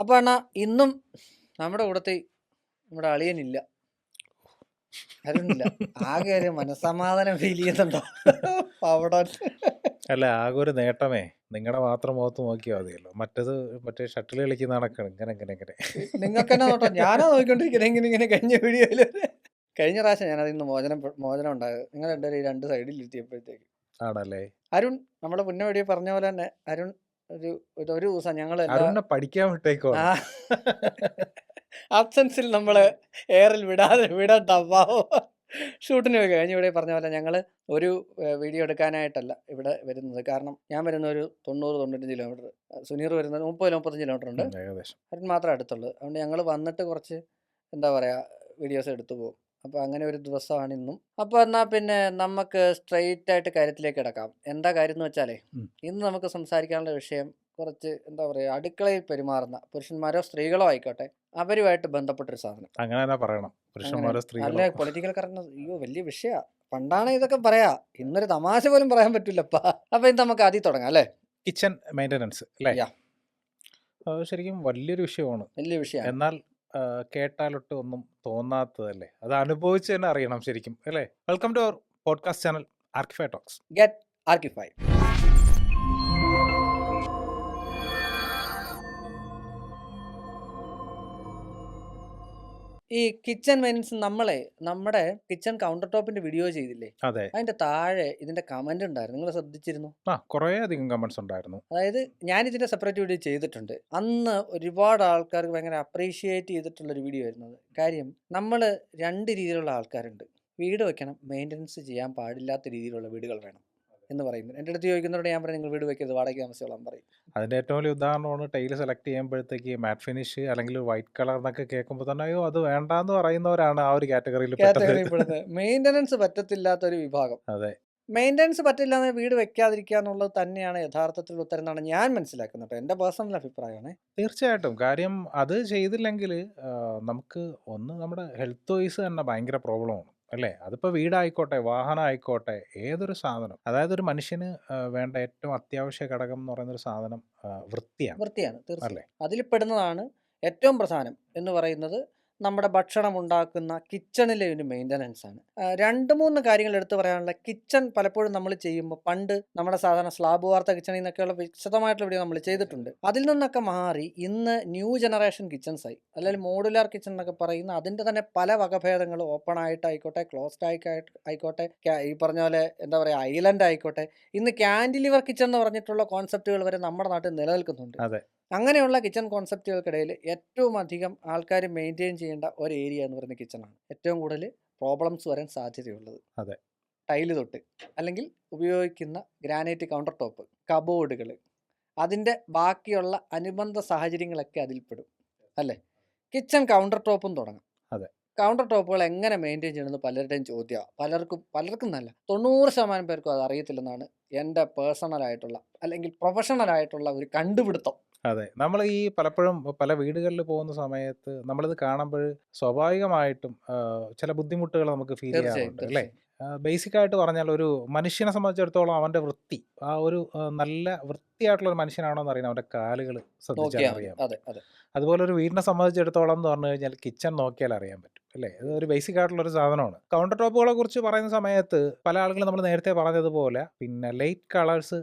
അപ്പൊ അണ്ണാ ഇന്നും നമ്മുടെ കൂടത്തിൽ നമ്മുടെ അളിയനില്ല. അറിയുന്നില്ല ആകെ ഒരു മനസമാധാനം ഫീൽ ചെയ്യുന്നുണ്ടോ? അവിടെ അല്ല ആകെ ഒരു നേട്ടമേ. നിങ്ങളുടെ മാത്രം മുഖത്ത് നോക്കിയാൽ മതിയല്ലോ. മറ്റത് മറ്റേ ഷട്ടിൽ കളിക്കുന്ന കണക്കാണ്. ഇങ്ങനെ ഇങ്ങനെ ഇങ്ങനെ. നിങ്ങൾക്ക് തന്നെ നോട്ടോ? ഞാനാ നോക്കിക്കൊണ്ടിരിക്കുന്നത് ഇങ്ങനെ ഇങ്ങനെ കഴിഞ്ഞ വീഡിയോയിൽ. കഴിഞ്ഞ പ്രാവശ്യം ഞാൻ ഇന്ന് മോചനം മോചനം ഉണ്ടായത്. നിങ്ങൾ രണ്ടുപേരും ഈ രണ്ട് സൈഡിൽ ഇരുത്തിയപ്പോഴത്തേക്ക്. ആണല്ലേ? അരുൺ നമ്മുടെ മുന്നേ വീഡിയോ പറഞ്ഞ പോലെ തന്നെ അരുൺ ഒരു ഒരു- ദിവസം ഞങ്ങൾ പഠിക്കാൻ വിട്ടേക്കോ അബ്സെൻസിൽ ആബ്സെൻസിൽ നമ്മൾ എയറിൽ വിടാതെ വിടണ്ട അമ്മാവോ ഷൂട്ടിന് പോയി കഴിഞ്ഞ ഇവിടെ പറഞ്ഞ പോലെ ഞങ്ങൾ ഒരു വീഡിയോ എടുക്കാനായിട്ടല്ല ഇവിടെ വരുന്നത്. കാരണം ഞാൻ വരുന്ന ഒരു തൊണ്ണൂറ് തൊണ്ണൂറ്റഞ്ച് കിലോമീറ്റർ സുനീർ വരുന്നത് മുപ്പത് മുപ്പത്തഞ്ച് കിലോമീറ്റർ ഉണ്ട്. ഏകദേശം. അതിന് മാത്രമേ അടുത്തുള്ളൂ. അതുകൊണ്ട് ഞങ്ങൾ വന്നിട്ട് കുറച്ച് എന്താ പറയുക വീഡിയോസ് എടുത്തു പോകും. അപ്പോൾ അങ്ങനെ ഒരു ദിവസമാണ് ഇന്നും. അപ്പോൾ എന്നാൽ പിന്നെ നമുക്ക് സ്ട്രെയിറ്റ് ആയിട്ട് കാര്യത്തിലേക്ക് കിടക്കാം. എന്താ കാര്യം എന്ന് വെച്ചാലേ ഇന്ന് നമുക്ക് സംസാരിക്കാനുള്ള വിഷയം കുറച്ച് എന്താ പറയുക അടുക്കളയിൽ പെരുമാറുന്ന പുരുഷന്മാരോ സ്ത്രീകളോ ആയിക്കോട്ടെ അവരുമായിട്ട് ബന്ധപ്പെട്ടൊരു സാധനം. അങ്ങനെ പറയണം. പുരുഷന്മാരോ സ്ത്രീകളോ? പൊളിറ്റിക്കൽ കറക്റ്റ് അയ്യോ വലിയ വിഷയമാണ് പണ്ടാണ് ഇതൊക്കെ പറയാ. ഇന്നൊരു തമാശ പോലും പറയാൻ പറ്റില്ലപ്പാ. അപ്പൊ ഇത് നമുക്ക് ആദ്യം തുടങ്ങാം അല്ലേ? കിച്ചൺ മെയിന്റനൻസ് അല്ലേ? ശരിക്കും വലിയൊരു വിഷയമാണ്. വലിയ വിഷയം എന്നാൽ കേട്ടാലൊട്ട് ഒന്നും തോന്നാത്തതല്ലേ? അത് അനുഭവിച്ച് തന്നെ അറിയണം ശരിക്കും അല്ലേ? Welcome to our podcast channel Archify talks get Archify ഈ കിച്ചൺ മെയിൻസ് നമ്മളെ നമ്മുടെ കിച്ചൺ കൗണ്ടർ ടോപ്പിന്റെ വീഡിയോ ചെയ്തില്ലേ? അതെ. അതിന്റെ താഴെ ഇതിന്റെ കമന്റ് ഉണ്ടായിരുന്നു. നിങ്ങൾ ശ്രദ്ധിച്ചിരുന്നു? ആ കുറേ അധികം കമന്റ്സ് ഉണ്ടായിരുന്നു. അതായത് ഞാൻ ഇതിന്റെ സെപ്പറേറ്റ് വീഡിയോ ചെയ്തിട്ടുണ്ട്. അന്ന് ഒരുപാട് ആൾക്കാർക്ക് ഭയങ്കര അപ്രീഷിയേറ്റ് ചെയ്തിട്ടുള്ള ഒരു വീഡിയോ ആയിരുന്നു അത്. കാര്യം നമ്മൾ രണ്ട് രീതിയിലുള്ള ആൾക്കാരുണ്ട്. വീട് വെക്കണം മെയിന്റനൻസ് ചെയ്യാൻ പാടില്ലാത്ത രീതിയിലുള്ള വീടുകൾ വേണം. എന്ന് പറയുന്നത് എന്റെ അടുത്ത് ചോദിക്കുന്നവരോട് ഞാൻ പറയും നിങ്ങൾ വീട് വെക്കരുത് വാടക താമസിച്ചോളാം പറയും. അതിന്റെ ഏറ്റവും വലിയ ഉദാഹരണമാണ് ടൈൽ സെലക്ട് ചെയ്യുമ്പോഴത്തേക്ക് മാറ്റ് ഫിനിഷ് അല്ലെങ്കിൽ വൈറ്റ് കളർ എന്നൊക്കെ കേൾക്കുമ്പോൾ തന്നെ അയ്യോ അത് വേണ്ടാന്ന് പറയുന്നവരാണ് ആ ഒരു കാറ്റഗറിയിൽ കാറ്റഗറിയിൽപ്പെടുന്നത് മെയിന്റനൻസ് പറ്റത്തില്ലാത്ത ഒരു വിഭാഗം. അതെ. മെയിന്റനൻസ് പറ്റില്ല എന്ന് വീട് വെക്കാതിരിക്കുക എന്നുള്ളത് തന്നെയാണ് യഥാർത്ഥത്തിൽ ഉത്തരം എന്നാണ് ഞാൻ മനസ്സിലാക്കുന്നത് എന്റെ പേഴ്സണൽ അഭിപ്രായമാണ്. തീർച്ചയായിട്ടും. കാര്യം അത് ചെയ്തില്ലെങ്കിൽ നമുക്ക് ഒന്ന് നമ്മുടെ ഹെൽത്ത് വൈസ് തന്നെ ഭയങ്കര പ്രോബ്ലമാണ്. അല്ലേ? അതിപ്പോൾ വീടായിക്കോട്ടെ വാഹനം ആയിക്കോട്ടെ ഏതൊരു സാധനം. അതായത് ഒരു മനുഷ്യന് വേണ്ട ഏറ്റവും അത്യാവശ്യ ഘടകം എന്ന് പറയുന്ന ഒരു സാധനം വൃത്തിയാണ്. വൃത്തിയാണ്? തീർച്ചയായും. അതിൽ പെടുന്നതാണ് ഏറ്റവും പ്രധാനം എന്ന് പറയുന്നത് നമ്മുടെ ഭക്ഷണം ഉണ്ടാക്കുന്ന കിച്ചണിലെ ഒരു മെയിന്റനൻസ് ആണ്. രണ്ട് മൂന്ന് കാര്യങ്ങൾ എടുത്തു പറയാനുള്ള കിച്ചൺ പലപ്പോഴും നമ്മൾ ചെയ്യുമ്പോൾ പണ്ട് നമ്മുടെ സാധാരണ സ്ലാബ് വാർത്ത കിച്ചണിൽ നിന്നൊക്കെയുള്ള വിശദമായിട്ടുള്ള വീഡിയോ നമ്മൾ ചെയ്തിട്ടുണ്ട്. അതിൽ നിന്നൊക്കെ മാറി ഇന്ന് ന്യൂ ജനറേഷൻ കിച്ചൺസ് ആയി. അല്ലെങ്കിൽ മോഡുലാർ കിച്ചൺ എന്നൊക്കെ പറയുന്ന അതിന്റെ തന്നെ പല വകഭേദങ്ങൾ ഓപ്പൺ ആയിട്ടായിക്കോട്ടെ ക്ലോസ്ഡ് ആയിട്ട് ആയിക്കോട്ടെ ഈ പറഞ്ഞ പോലെ എന്താ പറയുക ഐലൻഡ് ആയിക്കോട്ടെ. ഇന്ന് കാൻഡിലിവർ കിച്ചൺ എന്ന് പറഞ്ഞിട്ടുള്ള കോൺസെപ്റ്റുകൾ വരെ നമ്മുടെ നാട്ടിൽ നിലനിൽക്കുന്നുണ്ട്. അങ്ങനെയുള്ള കിച്ചൺ കോൺസെപ്റ്റുകൾക്കിടയിൽ ഏറ്റവും അധികം ആൾക്കാർ മെയിന്റെയിൻ ചെയ്യേണ്ട ഒരു ഏരിയ എന്ന് പറയുന്ന കിച്ചണാണ് ഏറ്റവും കൂടുതൽ പ്രോബ്ലംസ് വരാൻ സാധ്യതയുള്ളത്. അതെ. ടൈൽ തൊട്ട് അല്ലെങ്കിൽ ഉപയോഗിക്കുന്ന ഗ്രാനൈറ്റ് കൗണ്ടർ ടോപ്പ് കബോർഡുകൾ അതിന്റെ ബാക്കിയുള്ള അനുബന്ധ സാഹചര്യങ്ങളൊക്കെ അതിൽപ്പെടും. അല്ലേ? കിച്ചൺ കൗണ്ടർ ടോപ്പും തുടങ്ങാം. അതെ. കൗണ്ടർ ടോപ്പുകൾ എങ്ങനെ മെയിന്റെയിൻ ചെയ്യണമെന്ന് പലരുടെയും ചോദ്യമാണ് പലർക്കും പലർക്കും നല്ല. തൊണ്ണൂറ് ശതമാനം പേർക്കും അത് അറിയത്തില്ലെന്നാണ് എന്റെ പേഴ്സണലായിട്ടുള്ള അല്ലെങ്കിൽ പ്രൊഫഷണലായിട്ടുള്ള ഒരു കണ്ടുപിടുത്തം. അതെ. നമ്മൾ ഈ പലപ്പോഴും പല വീടുകളിൽ പോകുന്ന സമയത്ത് നമ്മളിത് കാണുമ്പോൾ സ്വാഭാവികമായിട്ടും ആ, ചില ബുദ്ധിമുട്ടുകൾ നമുക്ക് ഫീൽ തീർച്ചയായും ചെയ്യാറുണ്ട് അല്ലേ? തീർച്ചയായും. ബേസിക് ആയിട്ട് പറഞ്ഞാൽ ഒരു മനുഷ്യനെ സംബന്ധിച്ചിടത്തോളം അവന്റെ വൃത്തി ആ ഒരു ആ, നല്ല വൃത്തിയായിട്ടുള്ള ഒരു മനുഷ്യനാണോ എന്ന് അറിയാൻ അവന്റെ കാലുകൾ ശ്രദ്ധിച്ചാൽ നോക്കിയാൽ മതി. അറിയാം. അതെ അതെ. അതുപോലെ ഒരു വീടിനെ സംബന്ധിച്ചിടത്തോളം എന്ന് പറഞ്ഞു കഴിഞ്ഞാൽ കിച്ചൺ നോക്കിയാൽ അറിയാൻ പറ്റും അല്ലേ? ഇത് ഒരു ബേസിക് ആയിട്ടുള്ള ഒരു സാധനമാണ്. കൗണ്ടർ ടോപ്പുകളെ കുറിച്ച് പറയുന്ന സമയത്ത് പല ആളുകളും നമ്മൾ നേരത്തെ പറഞ്ഞതുപോലെ പിന്നെ ലൈറ്റ് കളേഴ്സ്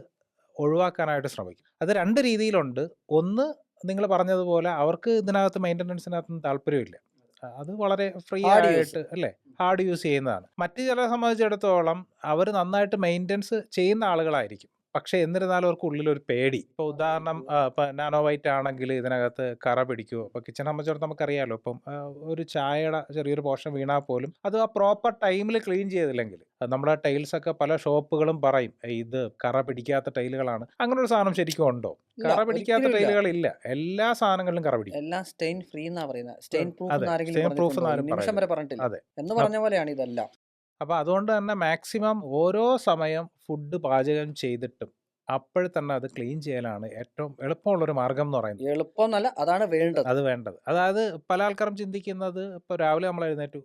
ഒഴിവാക്കാനായിട്ട് ശ്രമിക്കും. അത് രണ്ട് രീതിയിലുണ്ട്. ഒന്ന് നിങ്ങൾ പറഞ്ഞതുപോലെ അവർക്ക് ഇതിനകത്ത് മെയിന്റനൻസിനകത്തൊന്നും താല്പര്യമില്ല. അത് വളരെ ഫ്രീ Hard use. ആയിട്ട് അല്ലേ? ഹാർഡ് യൂസ് ചെയ്യുന്നതാണ്. മറ്റു ചിലരെ സംബന്ധിച്ചിടത്തോളം അവർ നന്നായിട്ട് മെയിന്റനൻസ് ചെയ്യുന്ന ആളുകളായിരിക്കും. പക്ഷേ എന്നിരുന്നാലും അവർക്ക് ഉള്ളിലൊരു പേടി. ഇപ്പോൾ ഉദാഹരണം ആ, ഇപ്പം നാനോ വൈറ്റ് ആണെങ്കിൽ ഇതിനകത്ത് കറ പിടിക്കുമോ ഇപ്പോൾ കിച്ചൺ സംബന്ധിച്ചിടത്തോളം നമുക്കറിയാമല്ലോ ഇപ്പം ഒരു ചായയുടെ ചെറിയൊരു പോർഷൻ വീണാൽ പോലും അത് ആ പ്രോപ്പർ ടൈമിൽ ക്ലീൻ ചെയ്തില്ലെങ്കിൽ നമ്മുടെ ടൈൽസ് ഒക്കെ പല ഷോപ്പുകളും പറയും ഇത് കറ പിടിക്കാത്ത ടൈലുകളാണ്. അങ്ങനെ ഒരു സാധനം ശരിക്കും ഉണ്ടോ? കറ പിടിക്കാത്ത ടൈലുകൾ ഇല്ല. എല്ലാ സാധനങ്ങളിലും കറ പിടിക്കും. എല്ലാം സ്റ്റെയിൻ ഫ്രീ എന്നാ പറയുന്നത് സ്റ്റെയിൻ പ്രൂഫ് എന്ന് ഒരു പറഞ്ഞിട്ടില്ല. എന്ന് പറഞ്ഞ പോലെയാണ് ഇതെല്ലാം. അപ്പോൾ അതുകൊണ്ട് തന്നെ മാക്സിമം ഓരോ സമയം ഫുഡ് പാചകം ചെയ്തിട്ടും അപ്പോഴ തന്നെ അത് ക്ലീൻ ചെയ്യലാണ് ഏറ്റവും എളുപ്പമുള്ളൊരു മാർഗം എന്ന് പറയുന്നത്. എളുപ്പം എന്നല്ല അതാണ് വേണ്ടത്. അത് വേണ്ടത്. അതായത് പല ആൾക്കാരും ചിന്തിക്കുന്നത് ഇപ്പോൾ രാവിലെ നമ്മൾ എഴുന്നേറ്റ്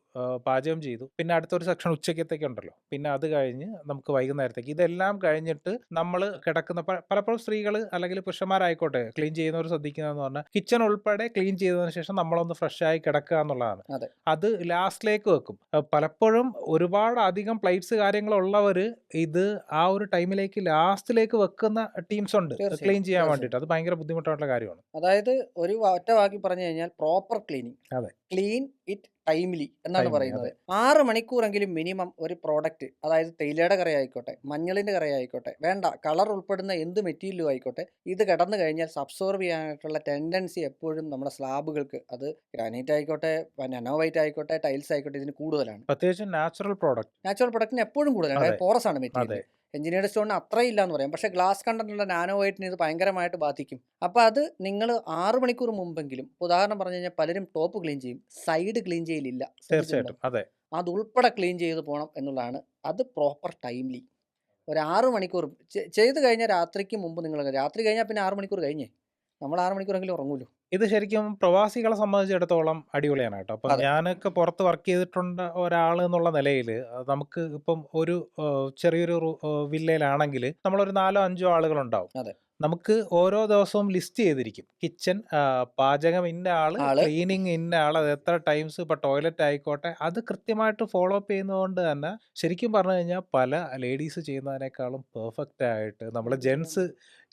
പാചകം ചെയ്തു. പിന്നെ അടുത്തൊരു സെക്ഷൻ ഉച്ചക്കത്തേക്കുണ്ടല്ലോ. പിന്നെ അത് കഴിഞ്ഞ് നമുക്ക് വൈകുന്നേരത്തേക്ക് ഇതെല്ലാം കഴിഞ്ഞിട്ട് നമ്മൾ കിടക്കുന്ന പലപ്പോഴും സ്ത്രീകൾ അല്ലെങ്കിൽ പുരുഷന്മാരായിക്കോട്ടെ ക്ലീൻ ചെയ്യുന്നവർ ശ്രദ്ധിക്കുന്നതെന്ന് പറഞ്ഞാൽ കിച്ചൺ ഉൾപ്പെടെ ക്ലീൻ ചെയ്തതിന് ശേഷം നമ്മളൊന്ന് ഫ്രഷ് ആയി കിടക്കുക എന്നുള്ളതാണ്. അതെ. ലാസ്റ്റിലേക്ക് വെക്കും. പലപ്പോഴും ഒരുപാട് അധികം പ്ലേറ്റ്സ് കാര്യങ്ങളുള്ളവർ ഇത് ആ ഒരു ടൈമിലേക്ക് ലാസ്റ്റിലേക്ക് വെക്കുന്ന ടീംസ് ഉണ്ട്. ക്ലീൻ ചെയ്യാൻ വേണ്ടിട്ട് വേണ്ടിയിട്ട്. അത് ഭയങ്കര ബുദ്ധിമുട്ടായിട്ടുള്ള കാര്യമാണ്. അതായത് ഒരു ഒറ്റ വാക്കി പറഞ്ഞു കഴിഞ്ഞാൽ പ്രോപ്പർ ക്ലീനിങ്. അതെ. ക്ലീൻ ഇറ്റ് ടൈംലി എന്നാണ് പറയുന്നത്. ആറ് 6 മണിക്കൂറെങ്കിലും മിനിമം ഒരു പ്രോഡക്റ്റ് അതായത് തേയിലയുടെ കറി ആയിക്കോട്ടെ, മഞ്ഞളിന്റെ കറി ആയിക്കോട്ടെ, വേണ്ട കളർ ഉൾപ്പെടുന്ന എന്ത് മെറ്റീരിയലും ആയിക്കോട്ടെ, ഇത് കിടന്നു കഴിഞ്ഞാൽ അബ്സോർബ് ചെയ്യാനായിട്ടുള്ള ടെൻഡൻസി എപ്പോഴും നമ്മുടെ സ്ലാബുകൾക്ക് അത് ഗ്രാനൈറ്റ് ആയിക്കോട്ടെ, നാനോ വൈറ്റ് ആയിക്കോട്ടെ, ടൈൽസ് ആയിക്കോട്ടെ ഇതിന് കൂടുതലാണ്. പ്രത്യേകിച്ച് നാച്ചുറൽ പ്രോഡക്റ്റ്. നാച്ചുറൽ പ്രോഡക്റ്റിന് എപ്പോഴും കൂടുതലാണ്. പോറസ് ആണ് മെറ്റീരിയൽ. എഞ്ചിനീയർഡ് സ്റ്റോണിന് അത്രയില്ല എന്ന് പറയാം. പക്ഷേ ഗ്ലാസ് കണ്ടന്റുള്ള നാനോ വൈറ്റിന് ഇത് ഭയങ്കരമായിട്ട് ബാധിക്കും. അപ്പോൾ അത് നിങ്ങൾ ആറ് മണിക്കൂർ മുമ്പെങ്കിലും ഉദാഹരണം പറഞ്ഞു കഴിഞ്ഞാൽ പലരും ടോപ്പ് ക്ലീൻ ചെയ്യും. സൈഡ് ക്ലീൻ ചെയ്യലില്ല. തീർച്ചയായിട്ടും. അതെ. അത് ഉൾപ്പെടെ ക്ലീൻ ചെയ്ത് പോകണം എന്നുള്ളതാണ്. അത് പ്രോപ്പർ ടൈംലി. ഒരു 6 മണിക്കൂർ ചെയ്ത് കഴിഞ്ഞാൽ രാത്രിക്ക് മുമ്പ് നിങ്ങൾ രാത്രി കഴിഞ്ഞാൽ പിന്നെ ആറ് മണിക്കൂർ കഴിഞ്ഞേ. നമ്മൾ ആറ് മണിക്കൂറെങ്കിലും ഉറങ്ങൂലോ ഇത് ശരിക്കും പ്രവാസികളെ സംബന്ധിച്ചിടത്തോളം അടിപൊളിയാണ് കേട്ടോ. അപ്പം അതെ. ഞാനൊക്കെ പുറത്ത് വർക്ക് ചെയ്തിട്ടുണ്ട് ഒരാൾ എന്നുള്ള നിലയിൽ നമുക്ക് ഇപ്പം ഒരു ചെറിയൊരു റൂ വില്ലയിലാണെങ്കിൽ നമ്മളൊരു 4ഓ 5ഓ ആളുകളുണ്ടാവും. അതെ. നമുക്ക് ഓരോ ദിവസവും ലിസ്റ്റ് ചെയ്തിരിക്കും. കിച്ചൺ ആഹ് പാചകം ഇന്ന ആൾ, ആൾ. ക്ലീനിങ് ഇന്ന ആൾ, അത് എത്ര ടൈംസ് ഇപ്പൊ ടോയ്ലറ്റ് ആയിക്കോട്ടെ അത് കൃത്യമായിട്ട് ഫോളോ അപ്പ് ചെയ്യുന്നതുകൊണ്ട് തന്നെ ശരിക്കും പറഞ്ഞു കഴിഞ്ഞാൽ പല ലേഡീസ് ചെയ്യുന്നതിനേക്കാളും പെർഫെക്റ്റ് ആയിട്ട് നമ്മൾ ജെൻസ്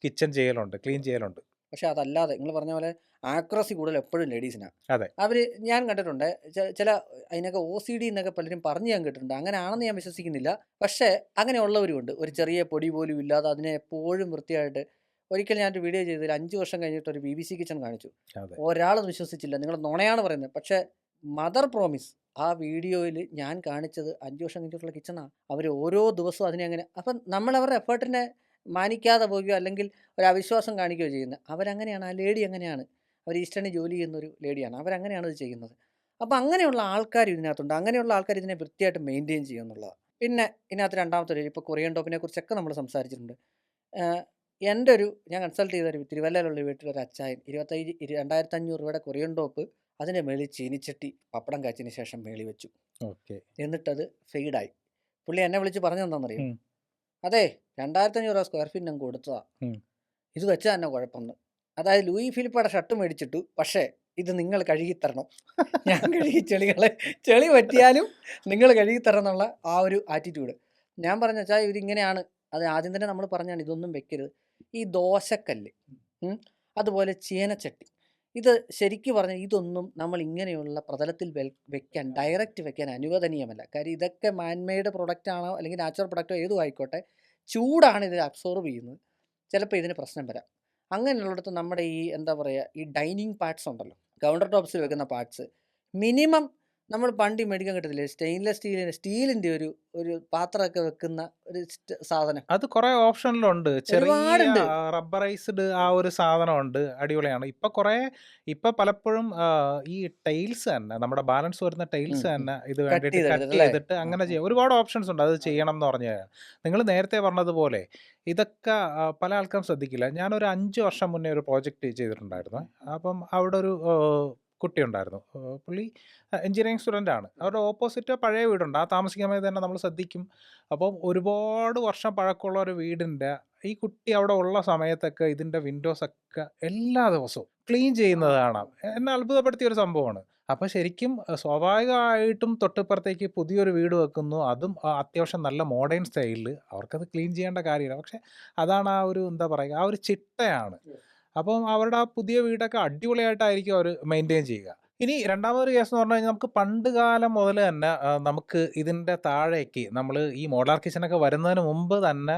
കിച്ചൺ ചെയ്യലുണ്ട്. ക്ലീൻ ചെയ്യലുണ്ട്. പക്ഷേ അതല്ലാതെ നിങ്ങൾ പറഞ്ഞ പോലെ ആക്യുറസി കൂടുതൽ എപ്പോഴും ലേഡീസിനാണ് അതെ. അവർ ഞാൻ കണ്ടിട്ടുണ്ട്. ചില അതിനൊക്കെ ഒ സി ഡി എന്നൊക്കെ പലരും പറഞ്ഞ് ഞാൻ കേട്ടിട്ടുണ്ട്. അങ്ങനെ ആണെന്ന് ഞാൻ വിശ്വസിക്കുന്നില്ല. പക്ഷേ അങ്ങനെയുള്ളവരുമുണ്ട്. ഒരു ചെറിയ പൊടി പോലും ഇല്ലാതെ അതിനെ എപ്പോഴും വൃത്തിയായിട്ട് ഒരിക്കൽ ഞാനൊരു വീഡിയോ ചെയ്തതിൽ അഞ്ച് വർഷം കഴിഞ്ഞിട്ട് ഒരു ബി ബി സി കിച്ചൺ കാണിച്ചു. അതെ. ഒരാളും വിശ്വസിച്ചില്ല. നിങ്ങൾ നുണയാണ് പറയുന്നത്. പക്ഷേ മദർ പ്രോമിസ് ആ വീഡിയോയിൽ ഞാൻ കാണിച്ചത് അഞ്ച് വർഷം കഴിഞ്ഞിട്ടുള്ള കിച്ചണാണ് അവർ ഓരോ ദിവസവും അതിനെ അങ്ങനെ അപ്പം നമ്മൾ അവരുടെ എഫേർട്ടിനെ മാനിക്കാതെ പോവുകയോ അല്ലെങ്കിൽ ഒരു അവിശ്വാസം കാണിക്കുകയോ ചെയ്യുന്നത്. അവരങ്ങനെയാണ്. ആ ലേഡി അങ്ങനെയാണ്. അവർ ഈസ്റ്റേണിൽ ജോലി ചെയ്യുന്ന ഒരു ലേഡിയാണ്. അവരങ്ങനെയാണ് ഇത് ചെയ്യുന്നത്. അപ്പോൾ അങ്ങനെയുള്ള ആൾക്കാർ ഇതിനകത്തുണ്ട്. അങ്ങനെയുള്ള ആൾക്കാർ ഇതിനെ വൃത്തിയായിട്ട് മെയിന്റെയിൻ ചെയ്യും എന്നുള്ളതാണ്. പിന്നെ ഇതിനകത്ത് രണ്ടാമത്തെ ഒരു ഇപ്പോൾ കൊറിയൻ ടോപ്പിനെ കുറിച്ചൊക്കെ നമ്മൾ സംസാരിച്ചിട്ടുണ്ട്. എന്റെ ഒരു ഞാൻ കൺസൾട്ട് ചെയ്ത ഒരു തിരുവല്ലയിലുള്ള വീട്ടിലൊരു അച്ചായൻ 25 ഇരു 2500 രൂപയുടെ കൊറിയൻ ടോപ്പ് അതിന്റെ മേളിൽ ചീനിച്ചട്ടി പപ്പടം കാച്ചതിന് ശേഷം മേളി വെച്ചു. ഓക്കെ. എന്നിട്ടത് ഫെയ്ഡായി. പുള്ളി എന്നെ വിളിച്ച് പറഞ്ഞു എന്താണെന്നറിയോ? അതെ 2500 രൂപ സ്ക്വയർ ഫീറ്റ് ഞാൻ കൊടുത്തതാ. ഇത് വെച്ച തന്നെ കുഴപ്പമെന്ന്. അതായത് ലൂയി ഫിലിപ്പയുടെ ഷർട്ട് മേടിച്ചിട്ടു. പക്ഷേ ഇത് നിങ്ങൾ കഴുകി തരണം. ഞാൻ കഴുകി ചെളികളെ ചെളി പറ്റിയാലും നിങ്ങൾ കഴുകി തരണം എന്നുള്ള ആ ഒരു ആറ്റിറ്റ്യൂഡ്. ഞാൻ പറഞ്ഞു വെച്ചാൽ ഇതിങ്ങനെയാണ്. അത് ആദ്യം തന്നെ നമ്മൾ പറഞ്ഞാണ് ഇതൊന്നും വെക്കരുത്. ഈ ദോശക്കല്ല് അതുപോലെ ചീനച്ചട്ടി. ഇത് ശരിക്ക് പറഞ്ഞാൽ ഇതൊന്നും നമ്മൾ ഇങ്ങനെയുള്ള പ്രതലത്തിൽ വെ വെക്കാൻ ഡയറക്റ്റ് വെക്കാൻ അനുവദനീയമല്ല. കാര്യം ഇതൊക്കെ മാൻമെയ്ഡ് പ്രൊഡക്റ്റാണോ അല്ലെങ്കിൽ നാച്ചുറൽ പ്രൊഡക്റ്റോ ഏതും ആയിക്കോട്ടെ. ചൂടാണ് ഇത് അബ്സോർബ് ചെയ്യുന്നത്. ചിലപ്പോൾ ഇതിന് പ്രശ്നം വരാം. അങ്ങനെയുള്ളിടത്ത് നമ്മുടെ ഈ എന്താ പറയുക ഈ ഡൈനിങ് പാർട്സ് ഉണ്ടല്ലോ. കൗണ്ടർ ടോപ്സിൽ വെക്കുന്ന പാർട്സ് മിനിമം നമ്മൾ പണ്ടി മേടിക്കാൻ കിട്ടത്തില്ലേ സ്റ്റെയിൻലെസ് സ്റ്റീലിന് സ്റ്റീലിന്റെ ഒരു ഒരു പാത്രമൊക്കെ വെക്കുന്ന ഒരു സ്റ്റ് സാധനം. അത് കുറെ ഓപ്ഷനിലുണ്ട്. ചെറിയ ഒരുപാടുണ്ട്. റബ്ബറൈസ്ഡ് ആ ഒരു സാധനമുണ്ട്. അടിപൊളിയാണ്. ഇപ്പൊ കുറെ ഇപ്പൊ പലപ്പോഴും ഈ ടൈൽസ് തന്നെ നമ്മുടെ ബാലൻസ് വരുന്ന ടൈൽസ് ഉം, ഉം. തന്നെ ഇത് കട്ട് വേണ്ടിയിട്ട് ചെയ്തെടുത്തിട്ട് കട്ട് അല്ലേ? ചെയ്തിട്ട് അങ്ങനെ. ചെയ്യാം. ഒരുപാട് ഓപ്ഷൻസ് ഉണ്ട് അത് ചെയ്യണം എന്ന് പറഞ്ഞു നിങ്ങൾ നേരത്തെ പറഞ്ഞതുപോലെ ഇതൊക്കെ പല ആൾക്കാരും ശ്രദ്ധിക്കില്ല. ഞാനൊരു അഞ്ച് വർഷം മുന്നേ ഒരു പ്രോജക്റ്റ് ചെയ്തിട്ടുണ്ടായിരുന്നു. അപ്പം അവിടെ ഒരു കുട്ടിയുണ്ടായിരുന്നു. പുള്ളി എഞ്ചിനീയറിംഗ് സ്റ്റുഡന്റ് ആണ്. അവരുടെ ഓപ്പോസിറ്റ് പഴയ വീടുണ്ട്. ആ താമസിക്കുമ്പോൾ തന്നെ നമ്മൾ ശ്രദ്ധിക്കും. അപ്പം ഒരുപാട് വർഷം പഴക്കമുള്ള ഒരു വീടിന്റെ ഈ കുട്ടി അവിടെ ഉള്ള സമയത്തൊക്കെ ഇതിന്റെ വിൻഡോസൊക്കെ എല്ലാ ദിവസവും ക്ലീൻ ചെയ്യുന്നത് കാണാം. എന്നെ അത്ഭുതപ്പെടുത്തിയ ഒരു സംഭവമാണ്. അപ്പോൾ ശരിക്കും സ്വാഭാവികമായിട്ടും തൊട്ടിപ്പുറത്തേക്ക് പുതിയൊരു വീട് വെക്കുന്നു. അതും അത്യാവശ്യം നല്ല മോഡേൺ സ്റ്റൈലിൽ. അവർക്കത് ക്ലീൻ ചെയ്യേണ്ട കാര്യമില്ല. പക്ഷേ അതാണ് ആ ഒരു എന്താ പറയുക ആ ഒരു ചിട്ടയാണ്. അപ്പം അവരുടെ ആ പുതിയ വീടൊക്കെ അടിപൊളിയായിട്ടായിരിക്കും അവർ മെയിന്റെയിൻ ചെയ്യുക. ഇനി രണ്ടാമതൊരു കേസ് എന്ന് പറഞ്ഞു കഴിഞ്ഞാൽ നമുക്ക് പണ്ട് കാലം മുതൽ തന്നെ നമുക്ക് ഇതിന്റെ താഴേക്ക് നമ്മൾ ഈ മോഡാർ കിച്ചനൊക്കെ വരുന്നതിന് മുമ്പ് തന്നെ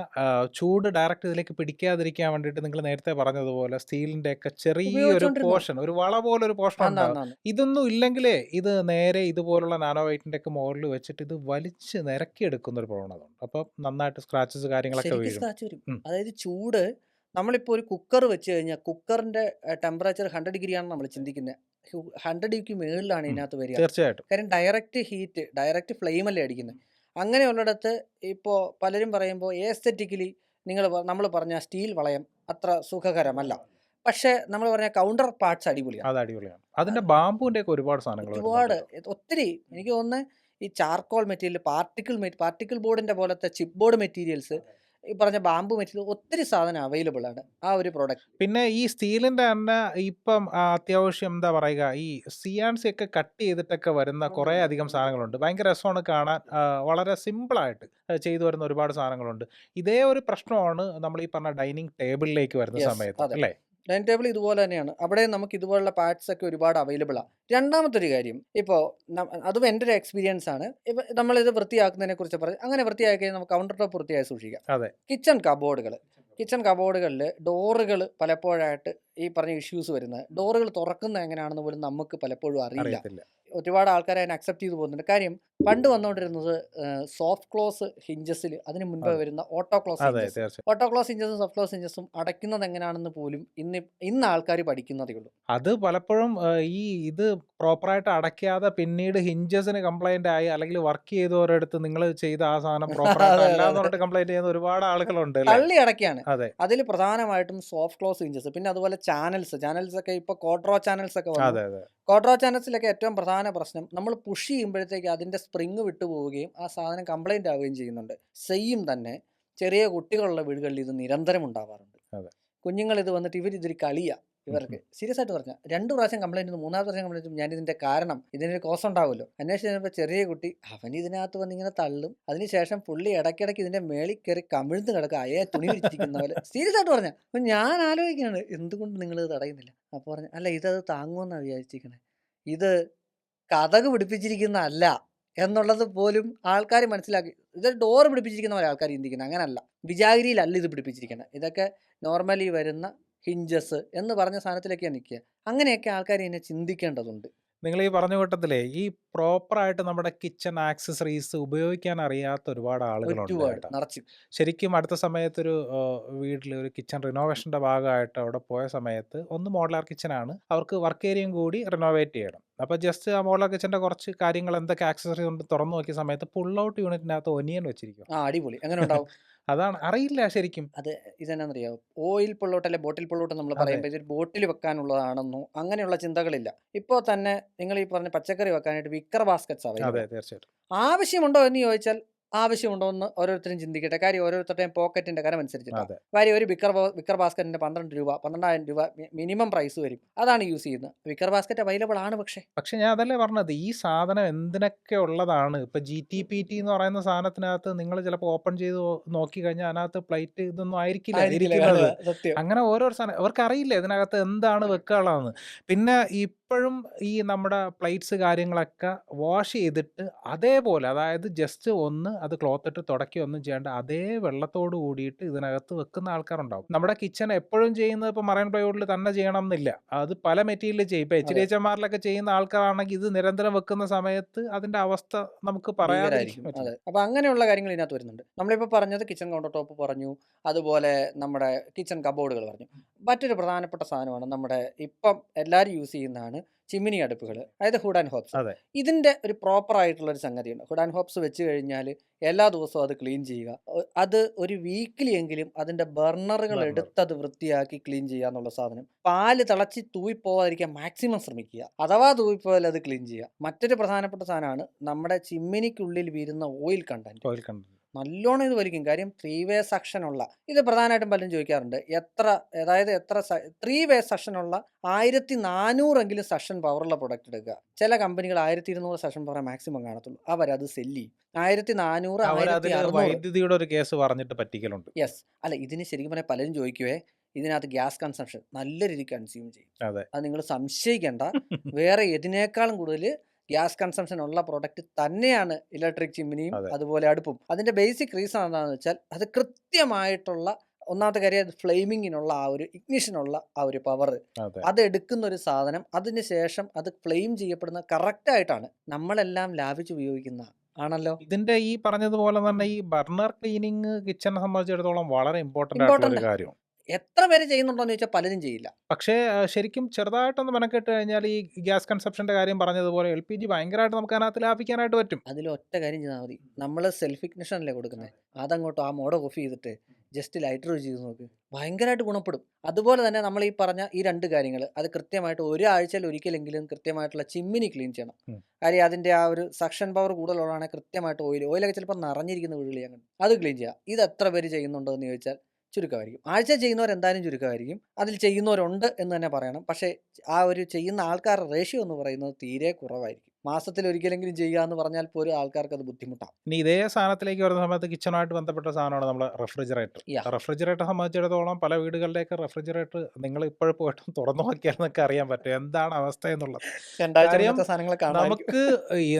ചൂട് ഡയറക്റ്റ് ഇതിലേക്ക് പിടിക്കാതിരിക്കാൻ വേണ്ടിയിട്ട് നിങ്ങൾ നേരത്തെ പറഞ്ഞതുപോലെ സ്റ്റീലിന്റെ ഒക്കെ ചെറിയൊരു പോർഷൻ ഒരു വള ഒരു പോർഷൻ ഉണ്ടാകും. ഇതൊന്നും ഇല്ലെങ്കിലേ ഇത് നേരെ ഇതുപോലുള്ള നാനോ വൈറ്റിന്റെ ഒക്കെ മുകളിൽ വെച്ചിട്ട് ഇത് വലിച്ച് നിരക്കിയെടുക്കുന്ന ഒരു പ്രവണത ഉണ്ട്. അപ്പോൾ നന്നായിട്ട് സ്ക്രാച്ചസ് കാര്യങ്ങളൊക്കെ വീഴും. വരും. അതായത് ചൂട് നമ്മളിപ്പോൾ ഒരു കുക്കർ വെച്ച് കഴിഞ്ഞാൽ കുക്കറിന്റെ ടെമ്പറേച്ചർ 100 ഡിഗ്രി ആണെന്ന് നമ്മൾ ചിന്തിക്കുന്നത്. ഹൺഡ്രഡ് 100 ഡിഗ്രിക്ക് മേളിലാണ്. ഇതിനകത്ത് വരിക. തീർച്ചയായിട്ടും. കാര്യം ഡയറക്റ്റ് ഹീറ്റ് ഡയറക്റ്റ് ഫ്ലെയിം അല്ലേ അടിക്കുന്നത്. അങ്ങനെയുള്ളിടത്ത് ഇപ്പോൾ പലരും പറയുമ്പോൾ ഏസ്തറ്റിക്കലി നിങ്ങൾ നമ്മൾ പറഞ്ഞ സ്റ്റീൽ വളയം അത്ര സുഖകരമല്ല പക്ഷേ നമ്മൾ പറഞ്ഞ കൗണ്ടർ പാർട്സ് അടിപൊളിയാണ് അത് അടിപൊളിയാണ് അതിന്റെ ബാമ്പുവിന്റെ ഒക്കെ ഒരുപാട് സാധനങ്ങൾ ഒരുപാട് ഒത്തിരി എനിക്ക് തോന്നുന്നത് ഈ ചാർക്കോൾ മെറ്റീരിയൽ പാർട്ടിക്കിൾ പാർട്ടിക്കിൾ ബോർഡിന്റെ പോലത്തെ ചിപ്പ് ബോർഡ് മെറ്റീരിയൽസ് ഈ പറഞ്ഞ ബാമ്പു മെറ്റീരിയൽ ഒത്തിരി സാധനം അവൈലബിൾ ആണ്. ആ ഒരു പ്രോഡക്റ്റ് പിന്നെ ഈ സ്റ്റീലിന്റെ തന്നെ ഇപ്പം അത്യാവശ്യം എന്താ പറയുക ഈ സിയാൻസി ഒക്കെ കട്ട് ചെയ്തിട്ടൊക്കെ വരുന്ന കുറേ അധികം സാധനങ്ങളുണ്ട്. ഭയങ്കര രസമാണ് കാണാൻ. വളരെ സിമ്പിളായിട്ട് ചെയ്തു വരുന്ന ഒരുപാട് സാധനങ്ങളുണ്ട്. ഇതേ ഒരു പ്രശ്നമാണ് നമ്മൾ ഈ പറഞ്ഞ ഡൈനിങ് ടേബിളിലേക്ക് വരുന്ന സമയത്ത് അല്ലേ? ഡൈനിങ് ടേബിൾ ഇതുപോലെ തന്നെയാണ്. അവിടെ നമുക്ക് ഇതുപോലുള്ള പാർട്സ് ഒക്കെ ഒരുപാട് അവൈലബിൾ ആണ് രണ്ടാമത്തെ ഒരു കാര്യം ഇപ്പോൾ അതും എന്റെ ഒരു എക്സ്പീരിയൻസ് ആണ്. ഇപ്പം നമ്മളിത് വൃത്തിയാക്കുന്നതിനെ കുറിച്ച് പറഞ്ഞു അങ്ങനെ വൃത്തിയാക്കി കഴിഞ്ഞാൽ നമുക്ക് കൗണ്ടർ ടോപ്പ് വൃത്തിയായി സൂക്ഷിക്കാം. അതെ. കിച്ചൺ കബോർഡുകൾ കിച്ചൺ കബോർഡുകളിൽ ഡോറുകൾ പലപ്പോഴായിട്ട് ഈ പറഞ്ഞ ഇഷ്യൂസ് വരുന്നത്. ഡോറുകൾ തുറക്കുന്ന എങ്ങനെയാണെന്ന് പോലും നമുക്ക് പലപ്പോഴും അറിയില്ല. ഒരുപാട് ആൾക്കാർ അതിനെ അക്സെപ്റ്റ് ചെയ്ത് പോകുന്നുണ്ട്. കാര്യം പണ്ട് വന്നുകൊണ്ടിരുന്നത് സോഫ്റ്റ് ക്ലോസ് ഹിഞ്ചസിൽ അതിന് മുൻപ്. വരുന്ന ഓട്ടോ ക്ലോസ് ഓട്ടോ ക്ലോസ് ഹിഞ്ചസും സോഫ്റ്റ് ക്ലോസ് ഹിഞ്ചസും അടയ്ക്കുന്നത് എങ്ങനെയാണെന്ന് പോലും ഇന്ന് ഇന്ന് ആൾക്കാർ പഠിക്കുന്നതേ ഉള്ളൂ. അത് പലപ്പോഴും ഈ ഇത് പ്രോപ്പറായിട്ട് അടയ്ക്കാതെ പിന്നീട് ഹിഞ്ചസിന് കംപ്ലൈന്റ് ആയി അല്ലെങ്കിൽ വർക്ക് ചെയ്തവരെടുത്ത് നിങ്ങൾ ചെയ്ത ആ സാധനം പ്രോപ്പറായിട്ട് ആയിട്ട് അല്ല എന്ന് പറഞ്ഞിട്ട് കംപ്ലൈന്റ് ചെയ്യുന്ന ഒരുപാട് ആളുകളുണ്ട് തള്ളി അടയ്ക്കാണ്. അതിൽ പ്രധാനമായിട്ടും സോഫ്റ്റ് ക്ലോസ് ഹിഞ്ചസ് പിന്നെ അതുപോലെ ചാനൽസ് ചാനൽസ് ഒക്കെ ഇപ്പൊ കോട്രോ ചാനൽസ് ഒക്കെ കോട്രോ ചാനൽസിലൊക്കെ ഏറ്റവും പ്രധാന പ്രശ്നം നമ്മൾ പുഷ് ചെയ്യുമ്പോഴത്തേക്ക് അതിന്റെ സ്പ്രിങ് വിട്ടു പോവുകയും ആ സാധനം കംപ്ലൈന്റ് ആവുകയും ചെയ്യുന്നുണ്ട്. സെയിം തന്നെ ചെറിയ കുട്ടികളുള്ള വീടുകളിൽ ഇത് നിരന്തരം ഉണ്ടാവാറുണ്ട്. കുഞ്ഞുങ്ങൾ ഇത് വന്നിട്ട് ഇവർ ഇതൊരു കളിയാണ് ഇവർക്ക്. സീരിയസ് ആയിട്ട് പറഞ്ഞാൽ രണ്ട് പ്രാവശ്യം കംപ്ലൈന്റ് മൂന്നാമത്തെ പ്രാവശ്യം കംപ്ലൈന്റ് ഞാൻ ഇതിന്റെ കാരണം ഇതിനൊരു കോസ് ഉണ്ടാവുമല്ലോ. അന്വേഷിച്ച് കഴിഞ്ഞപ്പോൾ ചെറിയ കുട്ടി അവൻ ഇതിനകത്ത് വന്ന് ഇങ്ങനെ തള്ളും അതിനുശേഷം പുള്ളി ഇടയ്ക്കിടയ്ക്ക് ഇതിന്റെ മേളിൽ കയറി കമിഴ്ന്ന് കിടക്കുക അയേ തുണി വിരിച്ചിരിക്കുന്ന പോലെ. സീരിയസ് ആയിട്ട് പറഞ്ഞാൽ അപ്പം ഞാൻ ആലോചിക്കുകയാണ് എന്തുകൊണ്ട് നിങ്ങൾ ഇത് തടയുന്നില്ല? അപ്പോൾ പറഞ്ഞു അല്ല ഇതത് താങ്ങുമെന്നാണ് വിചാരിച്ചിരിക്കണേ. ഇത് കഥക് പിടിപ്പിച്ചിരിക്കുന്ന അല്ല എന്നുള്ളത് പോലും ആൾക്കാർ മനസ്സിലാക്കി. ഇത് ഡോർ പിടിപ്പിച്ചിരിക്കുന്ന പോലെ ആൾക്കാർ ചിന്തിക്കുന്നത് അങ്ങനല്ല. വിജാഗിരിയിലല്ല ഇത് പിടിപ്പിച്ചിരിക്കുന്നത്. ഇതൊക്കെ നോർമലി വരുന്ന ഹിഞ്ചസ് എന്ന് പറഞ്ഞ സാധനത്തിലൊക്കെയാണ് നിൽക്കുക. അങ്ങനെയൊക്കെ ആൾക്കാർ ഇതിനെ ചിന്തിക്കേണ്ടതുണ്ട്. നിങ്ങൾ ഈ പറഞ്ഞ കൂട്ടത്തിലേ ഈ പ്രോപ്പറായിട്ട് നമ്മുടെ കിച്ചൺ ആക്സസറീസ് ഉപയോഗിക്കാൻ അറിയാത്ത ഒരുപാട് ആളുകളുണ്ട് നിറച്ച്. ശരിക്കും അടുത്ത സമയത്തൊരു വീട്ടിൽ ഒരു കിച്ചൺ റിനോവേഷന്റെ ഭാഗമായിട്ട് അവിടെ പോയ സമയത്ത് ഒന്ന് മോഡലാർ ആണ്. അവർക്ക് വർക്ക് ഏരിയയും കൂടി റിനോവേറ്റ് ചെയ്യണം. അപ്പോൾ ജസ്റ്റ് ആ മോഡലാർ കിച്ചന്റെ കുറച്ച് കാര്യങ്ങൾ എന്തൊക്കെ ആക്സസറി ഉണ്ട് തുറന്നു നോക്കിയ സമയത്ത് പുൾ ഔട്ട് യൂണിറ്റിനകത്ത് ഒനിയൻ വെച്ചിരിക്കും അടിപൊളി. എങ്ങനെ ഉണ്ടാവും? അതാണ്. അറിയില്ല ശരിക്കും. അത് ഇതെന്നാന്നറിയാമോ ഓയിൽ പൊള്ളോട്ട് അല്ലെ ബോട്ടിൽ പൊള്ളോട്ട് നമ്മൾ. പറയുമ്പോൾ ഇതൊരു ബോട്ടിൽ വെക്കാനുള്ളതാണെന്നോ അങ്ങനെയുള്ള ചിന്തകളില്ല. ഇപ്പോൾ തന്നെ നിങ്ങൾ ഈ പറഞ്ഞ പച്ചക്കറി വെക്കാനായിട്ട് വിക്കർ ബാസ്ക്കറ്റ്സ് അവൈലബിൾ തീർച്ചയായിട്ടും. ആവശ്യമുണ്ടോ എന്ന് ചോദിച്ചാൽ ആവശ്യമുണ്ടോ എന്ന് ഓരോരുത്തരും ചിന്തിക്കട്ടെ. കാര്യം ഓരോരുത്തരുടെയും പോക്കറ്റിന്റെ കരം അനുസരിച്ചിട്ട്. കാര്യം ഒരു വിക്കർ വിക്കർ ബാസ്ക്കറ്റിന്റെ പന്ത്രണ്ട് രൂപ പന്ത്രണ്ടായിരം രൂപ മിനിമം പ്രൈസ് വരും. അതാണ് യൂസ് ചെയ്യുന്നത്. വിക്കർ ബാസ്ക്കറ്റ് അവൈലബിൾ ആണ് പക്ഷേ. പക്ഷെ ഞാൻ അതല്ലേ പറഞ്ഞത് ഈ സാധനം എന്തിനൊക്കെ ഉള്ളതാണ്? ഇപ്പൊ ജി ടി പി ടി എന്ന് പറയുന്ന സാധനത്തിനകത്ത് നിങ്ങൾ ചിലപ്പോൾ ഓപ്പൺ ചെയ്ത് നോക്കി കഴിഞ്ഞാൽ അതിനകത്ത് പ്ലേറ്റ് ഇതൊന്നും ആയിരിക്കില്ല അങ്ങനെ ഓരോ സാധനം അവർക്ക് അറിയില്ല ഇതിനകത്ത് എന്താണ് വെക്കാനുള്ളതെന്ന്. പിന്നെ ഇപ്പോഴും ഈ നമ്മുടെ പ്ലേറ്റ്സ് കാര്യങ്ങളൊക്കെ വാഷ് ചെയ്തിട്ട് അതേപോലെ അതായത് ജസ്റ്റ് ഒന്ന് അത് ക്ലോത്ത് ഇട്ട് തുടക്കി ഒന്നും ചെയ്യേണ്ട അതേ വെള്ളത്തോട് കൂടിയിട്ട് ഇതിനകത്ത് വെക്കുന്ന ആൾക്കാരുണ്ടാവും. നമ്മുടെ കിച്ചൺ എപ്പോഴും ചെയ്യുന്നത് ഇപ്പോൾ മറൈൻ പ്ലൈവുഡിൽ തന്നെ ചെയ്യണം എന്നില്ല അത് പല മെറ്റീരിയലിൽ ചെയ്യും. ഇപ്പോൾ എച്ച് ഡി. എച്ച് എം ആറിലൊക്കെ ചെയ്യുന്ന ആൾക്കാരാണെങ്കിൽ ഇത് നിരന്തരം വെക്കുന്ന സമയത്ത് അതിന്റെ അവസ്ഥ നമുക്ക്. അതെ. അപ്പൊ അങ്ങനെയുള്ള കാര്യങ്ങൾ ഇതിനകത്ത് വരുന്നുണ്ട്. നമ്മളിപ്പോൾ പറഞ്ഞത് കിച്ചൺ കൗണ്ടർ ടോപ്പ് പറഞ്ഞു അതുപോലെ നമ്മുടെ കിച്ചൺ കബോർഡുകൾ പറഞ്ഞു. മറ്റൊരു പ്രധാനപ്പെട്ട സാധനമാണ് നമ്മുടെ ഇപ്പം എല്ലാവരും യൂസ് ചെയ്യുന്നതാണ് ചിമ്മിനി അടുപ്പുകൾ അതായത് ഹുഡ് ആൻഡ് ഹോപ്സ്. ഇതിന്റെ ഒരു പ്രോപ്പർ ആയിട്ടുള്ള ഒരു സംഗതിയുണ്ട്. ഹുഡ് ആൻഡ് ഹോപ്സ് വെച്ച് കഴിഞ്ഞാൽ എല്ലാ ദിവസവും അത് ക്ലീൻ ചെയ്യുക. അത് ഒരു വീക്കിലി എങ്കിലും അതിന്റെ ബർണറുകൾ എടുത്തത് വൃത്തിയാക്കി ക്ലീൻ ചെയ്യുക എന്നുള്ള സാധനം. പാൽ തിളച്ച് തൂവിപ്പോവാതിരിക്കാൻ മാക്സിമം ശ്രമിക്കുക. അഥവാ തൂവിപ്പോയാൽ അത് ക്ലീൻ ചെയ്യുക. മറ്റൊരു പ്രധാനപ്പെട്ട സാധനമാണ് നമ്മുടെ ചിമ്മിനിക്കുള്ളിൽ വീരുന്ന ഓയിൽ കണ്ടന്റ് ഓയിൽ കണ്ടു നല്ലോണം ഇത് വലിക്കും കാര്യം ത്രീ വേ സെക്ഷൻ ഉള്ള ഇത് പ്രധാനമായിട്ടും പലരും ചോദിക്കാറുണ്ട്. എത്ര അതായത് എത്ര ത്രീ വേ സെക്ഷൻ ഉള്ള ആയിരത്തി നാനൂറെങ്കിലും സെക്ഷൻ പവറുള്ള പ്രൊഡക്റ്റ് എടുക്കുക. ചില കമ്പനികൾ ആയിരത്തി ഇരുന്നൂറ് സെക്ഷൻ പവർ മാക്സിമം കാണത്തുള്ളൂ. അവരത് സെല്ല് ചെയ്യും. ആയിരത്തി നാനൂറ് വൈദ്യുതിയുടെ ഒരു കേസ് പറഞ്ഞിട്ട് പറ്റിക്കലുണ്ട്. യെസ് അല്ല ഇതിന് ശരിക്കും പറഞ്ഞാൽ പലരും ചോദിക്കുവേ ഇതിനകത്ത് ഗ്യാസ് കൺസംഷൻ നല്ല രീതിക്ക് കൺസ്യൂം ചെയ്യും. അതെ. അത് നിങ്ങൾ സംശയിക്കേണ്ട. വേറെ ഇതിനേക്കാളും കൂടുതൽ ഗ്യാസ് കൺസംഷൻ ഉള്ള പ്രോഡക്റ്റ് തന്നെയാണ് ഇലക്ട്രിക് ചിമ്മിനിയും അതെ. അതുപോലെ അടുപ്പും. അതിന്റെ ബേസിക് റീസൺ എന്താണെന്ന് വെച്ചാൽ അത് കൃത്യമായിട്ടുള്ള ഒന്നാമത്തെ കാര്യം അത് ഫ്ലെയിമിങ്ങിനുള്ള ആ ഒരു ഇഗ്നിഷനുള്ള ആ ഒരു പവർ. അത്. എടുക്കുന്ന ഒരു സാധനം അതിന് ശേഷം അത് ഫ്ലെയിം ചെയ്യപ്പെടുന്ന കറക്റ്റ് ആയിട്ടാണ്. നമ്മളെല്ലാം ലാഭിച്ച് ഉപയോഗിക്കുന്ന ആണല്ലോ. ഇതിന്റെ ഈ പറഞ്ഞതുപോലെ തന്നെ ഈ ബർണർ ക്ലീനിങ് കിച്ചനെ സംബന്ധിച്ചിടത്തോളം വളരെ ഇമ്പോർട്ടന്റ് ആയിട്ടുള്ള ഒരു കാര്യം. എത്ര പേര് ചെയ്യുന്നുണ്ടോന്ന് ചോദിച്ചാൽ പലരും ചെയ്യില്ല. പക്ഷേ ശരിക്കും ചെറുതായിട്ടൊന്ന് മെനക്കെട്ട് കഴിഞ്ഞാൽ ഈ ഗ്യാസ് കൺസപ്ഷന്റെ കാര്യം പറഞ്ഞതുപോലെ എൽ പി ജി ഭയങ്കരമായിട്ട് നമുക്ക് അതിനകത്ത് ലാഭിക്കാനായിട്ട് പറ്റും. അതിൽ ഒറ്റ കാര്യം ചെയ്താൽ മതി. നമ്മൾ സെൽഫ് ഇഗ്നിഷൻ അല്ലേ കൊടുക്കുന്നത് അതങ്ങോട്ട് ആ മോഡ് ഓഫ് ചെയ്തിട്ട് ജസ്റ്റ് ലൈറ്റർ വെച്ച് ചെയ്ത് നോക്ക്. ഭയങ്കരമായിട്ട് ഗുണപ്പെടും. അതുപോലെ തന്നെ നമ്മൾ ഈ പറഞ്ഞ ഈ രണ്ട് കാര്യങ്ങൾ അത് കൃത്യമായിട്ട് ഒരാഴ്ചയിൽ ഒരിക്കലെങ്കിലും കൃത്യമായിട്ടുള്ള ചിമ്മിനി ക്ലീൻ ചെയ്യണം. കാര്യം അതിന്റെ ആ ഒരു സക്ഷൻ പവർ കൂടുതലുള്ളതാണെങ്കിൽ കൃത്യമായിട്ട് ഓയിൽ ഓയിലൊക്കെ ചിലപ്പോൾ നിറഞ്ഞിരിക്കുന്ന വീടുകളിൽ അത് ക്ലീൻ ചെയ്യുക ഇത് എത്ര പേര് ചെയ്യുന്നുണ്ടോ എന്ന് ചോദിച്ചാൽ ചുരുക്കമായിരിക്കും. ആഴ്ച ചെയ്യുന്നവർ എന്തായാലും ചുരുക്കമായിരിക്കും. അതിൽ ചെയ്യുന്നവരുണ്ട് എന്ന് തന്നെ പറയണം. പക്ഷേ ആ ഒരു ചെയ്യുന്ന ആൾക്കാരുടെ റേഷ്യോ എന്ന് പറയുന്നത് തീരെ കുറവായിരിക്കും. മാസത്തിൽ ഒരിക്കലെങ്കിലും ചെയ്യുക എന്ന് പറഞ്ഞാൽ പോലും ആൾക്കാർക്ക് അത് ബുദ്ധിമുട്ടാണ് ഇനി ഇതേ സാധനത്തിലേക്ക് വരുന്ന സമയത്ത് കിച്ചണുമായിട്ട് ബന്ധപ്പെട്ട സാധനമാണ് നമ്മുടെ റെഫ്രിജറേറ്റർ. റെഫ്രിജറേറ്റർ സംബന്ധിച്ചിടത്തോളം പല വീടുകളിലേക്ക് റെഫ്രിജറേറ്റർ നിങ്ങൾ ഇപ്പോഴും പോയിട്ട് തുറന്നു നോക്കിയാൽ നിങ്ങൾക്ക് അറിയാൻ പറ്റും എന്താണ് അവസ്ഥ എന്നുള്ളത്. നമുക്ക്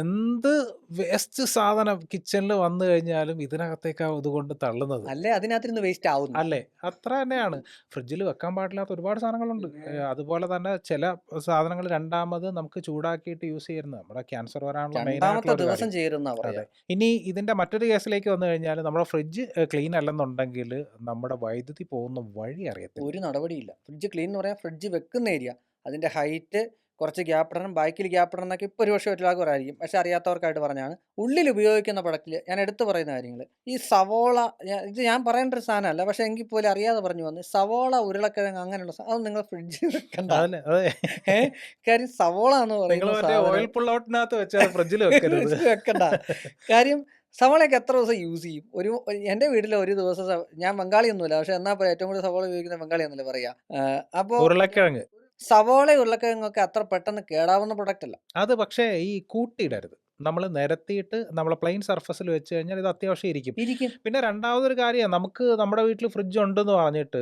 എന്ത് വേസ്റ്റ് സാധനം കിച്ചണിൽ വന്നു കഴിഞ്ഞാലും ഇതിനകത്തേക്കാണ് ഇതുകൊണ്ട് തള്ളുന്നത്. അല്ലേ? അതിനകത്തിരുന്ന് വേസ്റ്റ് ആവുന്നു. അല്ലേ? അത്ര തന്നെയാണ്. ഫ്രിഡ്ജിൽ വെക്കാൻ പാടില്ലാത്ത ഒരുപാട് സാധനങ്ങളുണ്ട്. അതുപോലെ തന്നെ ചില സാധനങ്ങൾ രണ്ടാമത് നമുക്ക് ചൂടാക്കിയിട്ട് യൂസ് ചെയ്യുന്നത്. നമ്മുടെ ക്യാൻസർ വരാനുള്ള മെയിൻ ദിവസം ചേരുന്ന അതെ. ഇനി ഇതിന്റെ മറ്റൊരു കേസിലേക്ക് വന്നു കഴിഞ്ഞാൽ നമ്മുടെ ഫ്രിഡ്ജ് ക്ലീൻ അല്ലെന്നുണ്ടെങ്കിൽ നമ്മുടെ വൈദ്യുതി പോകുന്ന വഴി അറിയത്തില്ല. ഒരു നടപടിയില്ല. ഫ്രിഡ്ജ് ക്ലീൻ എന്ന് പറയാൻ ഫ്രിഡ്ജ് വെക്കുന്ന ഏരിയ അതിന്റെ ഹൈറ്റ് കുറച്ച് ഗ്യാപ്പ് ഇടണം ബാക്കിൽ ഗ്യാപ്പ് ഇടണം എന്നൊക്കെ ഇപ്പോൾ ഒരു പക്ഷേ ഒരാൾക്കാരായിരിക്കും പക്ഷെ അറിയാത്തവർക്കായിട്ട് പറഞ്ഞാണ് ഉള്ളിൽ ഉപയോഗിക്കുന്ന പ്രൊഡക്റ്റിൽ ഞാൻ എടുത്തു പറയുന്ന കാര്യങ്ങൾ. ഈ സവോള ഇത് ഞാൻ പറയേണ്ട ഒരു സാധനമല്ല പക്ഷെ എങ്കിൽ പോലും അറിയാതെ പറഞ്ഞു വന്ന് സവോള ഉരുളക്കിഴങ്ങ് അങ്ങനെയുള്ള അത് നിങ്ങൾ ഫ്രിഡ്ജിൽ വെക്കണ്ട? കാര്യം സവോള എന്ന് പറയുന്നത് ഫ്രിഡ്ജിൽ വെക്കണ്ട. കാര്യം സവാളയൊക്കെ എത്ര ദിവസം യൂസ് ചെയ്യും? ഒരു എന്റെ വീട്ടിൽ ഒരു ദിവസം ഞാൻ ബംഗാളി ഒന്നുമില്ല പക്ഷെ എന്നാൽ ഏറ്റവും കൂടുതൽ സവാള ഉപയോഗിക്കുന്ന ബംഗാളി എന്നല്ലേ പറയാ അപ്പോൾ ഉരുളക്കിഴങ്ങ്. സവാള ഉരുളക്കിഴങ്ങൊക്കെ അത്ര പെട്ടെന്ന് കേടാവുന്ന പ്രൊഡക്റ്റ് അല്ല. അത് പക്ഷേ ഈ കൂട്ടിയിടരുത്. നമ്മൾ നിരത്തിയിട്ട് നമ്മൾ പ്ലെയിൻ സർഫസിൽ വെച്ച് കഴിഞ്ഞാൽ ഇത് അത്യാവശ്യം ഇരിക്കും. പിന്നെ രണ്ടാമതൊരു കാര്യം നമുക്ക് നമ്മുടെ വീട്ടിൽ ഫ്രിഡ്ജ് ഉണ്ടെന്ന് പറഞ്ഞിട്ട്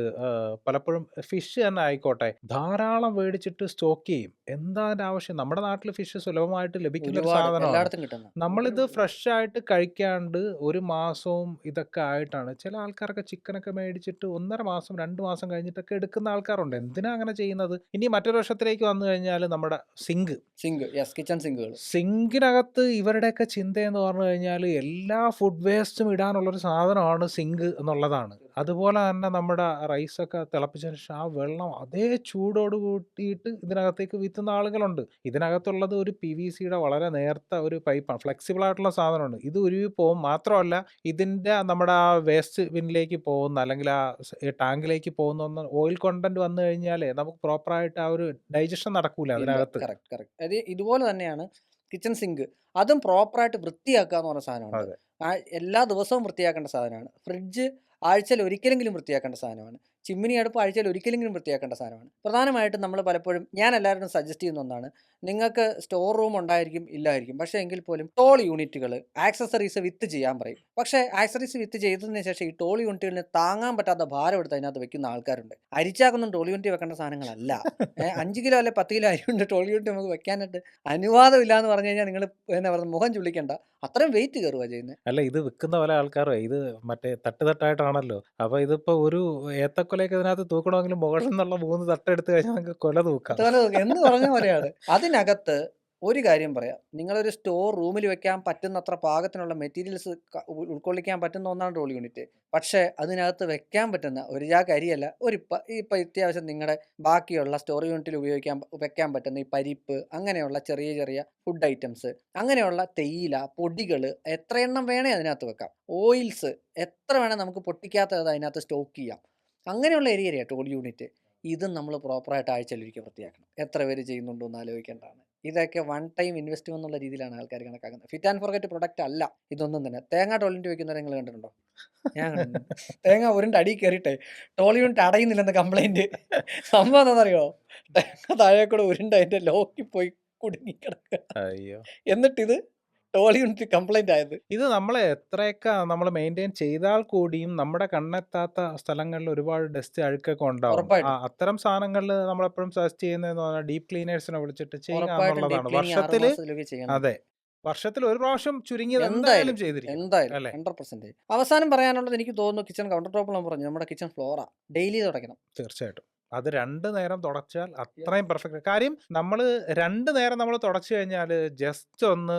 പലപ്പോഴും ഫിഷ് തന്നെ ആയിക്കോട്ടെ ധാരാളം മേടിച്ചിട്ട് സ്റ്റോക്ക് ചെയ്യും. എന്താ അതിന്റെ ആവശ്യം? നമ്മുടെ നാട്ടിൽ ഫിഷ് സുലഭമായിട്ട് ലഭിക്കുന്ന ഒരു സാധനമാണ്. നമ്മളിത് ഫ്രഷ് ആയിട്ട് കഴിക്കാണ്ട് ഒരു മാസവും ഇതൊക്കെ ആയിട്ടാണ്. ചില ആൾക്കാരൊക്കെ ചിക്കനൊക്കെ മേടിച്ചിട്ട് ഒന്നര മാസം രണ്ട് മാസം കഴിഞ്ഞിട്ടൊക്കെ എടുക്കുന്ന ആൾക്കാരുണ്ട്. എന്തിനാ അങ്ങനെ ചെയ്യുന്നത്? ഇനി മറ്റൊരു വർഷത്തിലേക്ക് വന്നു കഴിഞ്ഞാൽ നമ്മുടെ സിങ്ക് സിങ്ക് കിച്ചൺ സിങ്കുകൾ സിങ്കിനകത്ത് ഇവരുടെയൊക്കെ ചിന്ത എന്ന് പറഞ്ഞു കഴിഞ്ഞാൽ എല്ലാ ഫുഡ് വേസ്റ്റും ഇടാനുള്ളൊരു സാധനമാണ് സിങ്ക് എന്നുള്ളതാണ്. അതുപോലെ തന്നെ നമ്മുടെ റൈസൊക്കെ തിളപ്പിച്ചതിന് ശേഷം ആ വെള്ളം അതേ ചൂടോട് കൂട്ടിയിട്ട് ഇതിനകത്തേക്ക് വിത്തുന്ന ആളുകളുണ്ട്. ഇതിനകത്തുള്ളത് ഒരു പി വി സിയുടെ വളരെ നേർത്ത ഒരു പൈപ്പാണ് ഫ്ലെക്സിബിൾ ആയിട്ടുള്ള സാധനമാണ്. ഇത് ഉരുവി പോകും മാത്രമല്ല ഇതിന്റെ നമ്മുടെ ആ വേസ്റ്റ് ബിന്നിലേക്ക് പോകുന്ന അല്ലെങ്കിൽ ആ ടാങ്കിലേക്ക് പോകുന്ന ഒന്ന് ഓയിൽ കോണ്ടന്റ് വന്നു കഴിഞ്ഞാൽ നമുക്ക് പ്രോപ്പറായിട്ട് ആ ഒരു ഡൈജഷൻ നടക്കൂല അതിനകത്ത്. കറക്റ്റ് കറക്റ്റ് അത് ഇതുപോലെ തന്നെയാണ്. കിച്ചൺ സിങ്ക് അതും പ്രോപ്പറായിട്ട് വൃത്തിയാക്കുക എന്ന് പറഞ്ഞ സാധനമാണ് എല്ലാ ദിവസവും വൃത്തിയാക്കേണ്ട സാധനമാണ്. ഫ്രിഡ്ജ് ആഴ്ചയിൽ ഒരിക്കലെങ്കിലും വൃത്തിയാക്കേണ്ട സാധനമാണ്. ചിമ്മിനി അടുപ്പ് ആഴ്ചയിൽ ഒരിക്കലെങ്കിലും വൃത്തിയാക്കേണ്ട സാധനമാണ്. പ്രധാനമായിട്ടും നമ്മൾ പലപ്പോഴും ഞാൻ എല്ലാവരും സജസ്റ്റ് ചെയ്യുന്ന ഒന്നാണ് നിങ്ങൾക്ക് സ്റ്റോർ റൂം ഉണ്ടായിരിക്കും ഇല്ലായിരിക്കും. പക്ഷേ എങ്കിൽ പോലും ടോൾ യൂണിറ്റുകൾ ആക്സസറീസ് വിത്ത് ചെയ്യാൻ പറയും. പക്ഷേ ആക്സസറീസ് വിത്ത് ചെയ്തതിന് ശേഷം ഈ ടോൾ യൂണിറ്റുകളിന് താങ്ങാൻ പറ്റാത്ത ഭാരം എടുത്ത് അതിനകത്ത് വെക്കുന്ന ആൾക്കാരുണ്ട്. അരിച്ചാക്കൊന്നും ടോൾ യൂണിറ്റ് വെക്കേണ്ട സാധനങ്ങളല്ല. അഞ്ച് കിലോ അല്ലെ പത്ത് കിലോ അരിയുണ്ട് ടോൾ യൂണിറ്റ് നമുക്ക് വെക്കാനായിട്ട് അനുവാദമില്ല എന്ന് പറഞ്ഞു കഴിഞ്ഞാൽ നിങ്ങൾ എന്നാ പറയുക മുഖം ചുള്ളിക്കേണ്ട അത്രയും വെയിറ്റ് കയറുക ചെയ്യുന്നത്. അല്ല ഇത് വിൽക്കുന്ന പല ആൾക്കാരും ഇത് മറ്റേ തട്ട് തട്ടായിട്ടാണല്ലോ അപ്പൊ ഇതിപ്പോ ഒരു ഏത്തക്കൊലയൊക്കെ ഇതിനകത്ത് തൂക്കണമെങ്കിൽ മുകളിൽ നിന്നുള്ള മൂന്ന് തട്ടെടുത്ത് കഴിഞ്ഞാൽ നിങ്ങൾക്ക് കൊല തൂക്കാം. അതുപോലെ എന്ന് പറഞ്ഞ പോലെയാണ്. അതിനകത്ത് ഒരു കാര്യം പറയാം. നിങ്ങളൊരു സ്റ്റോർ റൂമിൽ വെക്കാൻ പറ്റുന്നത്ര പാകത്തിനുള്ള മെറ്റീരിയൽസ് ഉൾക്കൊള്ളിക്കാൻ പറ്റുന്ന ഒന്നാണ് ട്രോൾ യൂണിറ്റ് പക്ഷേ അതിനകത്ത് വെക്കാൻ പറ്റുന്ന ഒരു ചാക്ക് അരിയല്ല ഒരു ഇപ്പം അത്യാവശ്യം നിങ്ങളുടെ ബാക്കിയുള്ള സ്റ്റോർ യൂണിറ്റിൽ ഉപയോഗിക്കാൻ വെക്കാൻ പറ്റുന്ന ഈ പരിപ്പ് അങ്ങനെയുള്ള ചെറിയ ചെറിയ ഫുഡ് ഐറ്റംസ് അങ്ങനെയുള്ള തേയില പൊടികൾ എത്ര എണ്ണം വേണേ അതിനകത്ത് വെക്കാം. ഓയിൽസ് എത്ര വേണേൽ നമുക്ക് പൊട്ടിക്കാത്തത് അതിനകത്ത് സ്റ്റോക്ക് ചെയ്യാം. അങ്ങനെയുള്ള ഏരിയ ടോൾ യൂണിറ്റ്. ഇതും നമ്മൾ പ്രോപ്പറായിട്ട് ആഴ്ചയിലൊരിക്കൽ വൃത്തിയാക്കണം. എത്ര പേര് ചെയ്യുന്നുണ്ടോ എന്ന് ആലോചിക്കേണ്ടതാണ്. ഇതൊക്കെ വൺ ടൈം ഇൻവെസ്റ്റ് എന്നുള്ള രീതിയിലാണ് ആൾക്കാർ കണക്കാക്കുന്നത്. ഫിറ്റ് ആൻഡ് ഫോർഗറ്റ് പ്രൊഡക്റ്റ് അല്ല ഇതൊന്നും തന്നെ. തേങ്ങ ടോളിന്റെ വെക്കുന്നവരെ നിങ്ങൾ കണ്ടിട്ടുണ്ടോ? ഞാൻ. തേങ്ങ ഉരുണ്ട് അടി കയറിയിട്ടെ ടോളി യൂണിറ്റ് അടയുന്നില്ലെന്ന് കംപ്ലൈന്റ് സംഭവം എന്താണെന്നറിയോ? തേങ്ങ താഴെ കൂടെ ഉരുണ്ട് അതിന്റെ ലോക്കിൽ പോയി കുടുങ്ങി കിടക്കുക. എന്നിട്ടിത് ടോൾ യൂണിറ്റ് കംപ്ലൈന്റ് ആയത്. ഇത് നമ്മൾ എത്രയൊക്കെ നമ്മൾ മെയിന്റെയിൻ ചെയ്താൽ കൂടിയും നമ്മുടെ കണ്ണെത്താത്ത സ്ഥലങ്ങളിൽ ഒരുപാട് ഡസ്റ്റ് അഴുക്കൊക്കെ ഉണ്ടാവും. അത്തരം സാധനങ്ങളിൽ നമ്മളെപ്പോഴും സജസ്റ്റ് ചെയ്യുന്നതെന്ന് പറഞ്ഞാൽ ഡീപ് ക്ലീനേഴ്സിനെ വിളിച്ചിട്ട് ചെയ്യുക എന്നുള്ളതാണ്. ചെയ്യണം. അതെ. വർഷത്തിൽ ഒരു പ്രാവശ്യം ചുരുങ്ങിയത് എന്തായാലും, എന്തായാലും ചെയ്തിരിക്കും എന്തായാലും അല്ലേ? ഹൺഡ്രഡ് പെർസെന്റ് അവസാനം പറയാനുള്ളത് എനിക്ക് തോന്നുന്നു കിച്ചൺ കൗണ്ടർ ടോപ്പ് നമ്മൾ പറഞ്ഞു. നമ്മുടെ കിച്ചൺ ഫ്ലോറ ഡെയിലി തുടയ്ക്കണം. തീർച്ചയായിട്ടും. അത് രണ്ട് നേരം തുടച്ചാൽ അത്രയും പെർഫെക്റ്റ്. കാര്യം നമ്മൾ രണ്ട് നേരം നമ്മൾ തുടച്ചു കഴിഞ്ഞാൽ ജസ്റ്റ് ഒന്ന്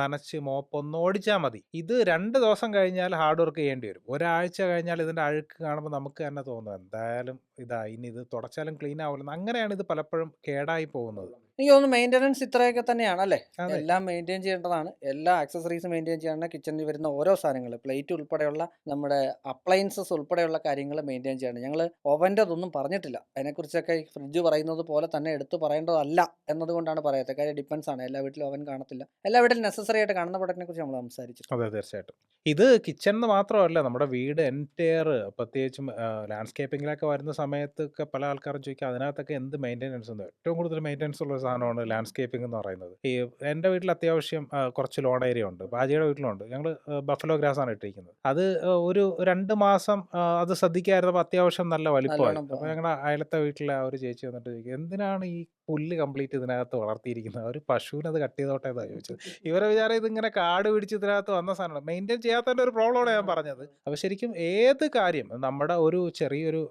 നനച്ച് മോപ്പ് ഒന്ന് ഓടിച്ചാൽ മതി. ഇത് രണ്ട് ദിവസം കഴിഞ്ഞാൽ ഹാർഡ് വർക്ക് ചെയ്യേണ്ടി വരും. ഒരാഴ്ച കഴിഞ്ഞാൽ ഇതിന്റെ അഴുക്ക് കാണുമ്പോൾ നമുക്ക് തന്നെ തോന്നും എന്തായാലും ഇതാ ഇനി ഇത് തുടച്ചാലും ക്ലീൻ ആവില്ല അങ്ങനെയാണ് ഇത് പലപ്പോഴും കേടായി പോകുന്നത്. എനിക്ക് തോന്നുന്നു മെയിന്റനൻസ് ഇത്രയൊക്കെ തന്നെയാണ് അല്ലേ? എല്ലാം മെയിന്റെയിൻ ചെയ്യേണ്ടതാണ്. എല്ലാ ആക്സസറീസും മെയിന്റെയിൻ ചെയ്യണം കിച്ചണിൽ വരുന്ന ഓരോ സാധനങ്ങൾ. പ്ലേറ്റ് ഉൾപ്പെടെയുള്ള നമ്മുടെ അപ്ലയൻസസ് ഉൾപ്പെടെയുള്ള കാര്യങ്ങൾ മെയിന്റെയിൻ ചെയ്യണം ഞങ്ങൾ ഓവന്റെ അതൊന്നും പറഞ്ഞിട്ടില്ല. അതിനെക്കുറിച്ചൊക്കെ ഈ ഫ്രിഡ്ജ് പറയുന്നത് പോലെ തന്നെ എടുത്ത് പറയേണ്ടതല്ല എന്നതുകൊണ്ടാണ് പറയാത്തത്. കാര്യം ഡിപ്പെൻസ് ആണ്. എല്ലാ വീട്ടിലും ഓവൻ കാണത്തില്ല. എല്ലാ വീട്ടിലും നെസസറി ആയിട്ട് കാണുന്ന പ്രൊഡക്റ്റിനെ കുറിച്ച് നമ്മൾ സംസാരിച്ചു അതെ തീർച്ചയായിട്ടും. ഇത് കിച്ചൺ എന്ന് മാത്രമല്ല നമ്മുടെ വീട് എന്റയർ പ്രത്യേകിച്ചും ലാൻഡ്സ്കേപ്പിങ്ങിലൊക്കെ വരുന്ന സമയത്തൊക്കെ പല ആൾക്കാരും ചോദിക്കും അതിനകത്തൊക്കെ എന്ത് മെയിന്റെനൻസ് ഉണ്ട്? ഏറ്റവും കൂടുതൽ മെയിന്റെനൻസ് ഉള്ള സാധനമാണ് ലാൻഡ്സ്കേപ്പിംഗ് എന്ന് പറയുന്നത്. ഈ എന്റെ വീട്ടിൽ അത്യാവശ്യം ആ, കുറച്ച് ലോൺ ഏരിയ ഉണ്ട്. ബാജിയുടെ വീട്ടിലുണ്ട്. ഞങ്ങൾ ബഫലോ ഗ്രാസ് ആണ് ഇട്ടിരിക്കുന്നത്. അത് ആ, ഒരു രണ്ട് മാസം ആ, അത് ശ്രദ്ധിക്കായിരുന്നപ്പോൾ അത്യാവശ്യം നല്ല വലിപ്പമായി നല്ലോണം അപ്പോൾ ഞങ്ങളുടെ അയലത്തെ വീട്ടിലെ ആ ഒരു ചേച്ചി വന്നിട്ട് ചോദിക്കും എന്തിനാണ് ഈ പുല്ല് കംപ്ലീറ്റ് ഇതിനകത്ത് വളർത്തിയിരിക്കുന്നത് ഒരു പശുവിനത് അത് കട്ട് ചെയ്തോട്ടെ എന്നാണ് ചോദിച്ചത്. ഇവരെ വിചാരം ഇതിങ്ങനെ കാട് പിടിച്ച് ഇതിനകത്ത് വന്ന സാധനമാണ്. മെയിന്റെയിൻ ചെയ്യാത്തതിന്റെ ഒരു പ്രോബ്ലമാണ് ഞാൻ പറഞ്ഞത്. അപ്പോൾ ശരിക്കും ഏത് കാര്യം നമ്മുടെ ഒരു ചെറിയൊരു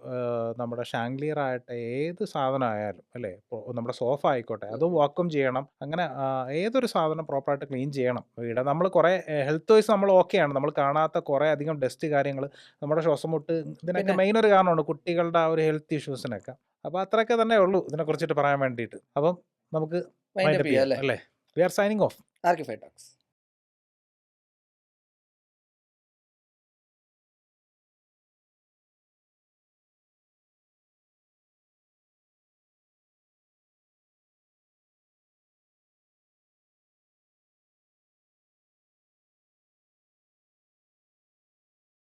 നമ്മുടെ ഷാങ്ലിയർ ആയിട്ട് ഏത് സാധനം ആയാലും അല്ലേ നമ്മുടെ സോഫ ആയിക്കോട്ടെ അത് വാക്വം ചെയ്യണം. അങ്ങനെ ഏതൊരു സാധനം പ്രോപ്പറായിട്ട് ക്ലീൻ ചെയ്യണം. വീട് നമ്മൾ കുറേ ഹെൽത്ത് വൈസ് നമ്മൾ ഓക്കെയാണ് നമ്മൾ കാണാത്ത കുറേ അധികം ഡസ്റ്റ് കാര്യങ്ങൾ നമ്മുടെ ശ്വാസം മുട്ട് ഇതിനൊക്കെ മെയിൻ ഒരു കാരണമാണ് കുട്ടികളുടെ ആ ഒരു ഹെൽത്ത് ഇഷ്യൂസിനൊക്കെ. അപ്പോൾ അത്രയൊക്കെ തന്നെ ഉള്ളൂ ഇതിനെ കുറിച്ചിട്ട് പറയാൻ വേണ്ടിയിട്ട്. അപ്പം നമുക്ക് അല്ലേ? We are signing off Archify talks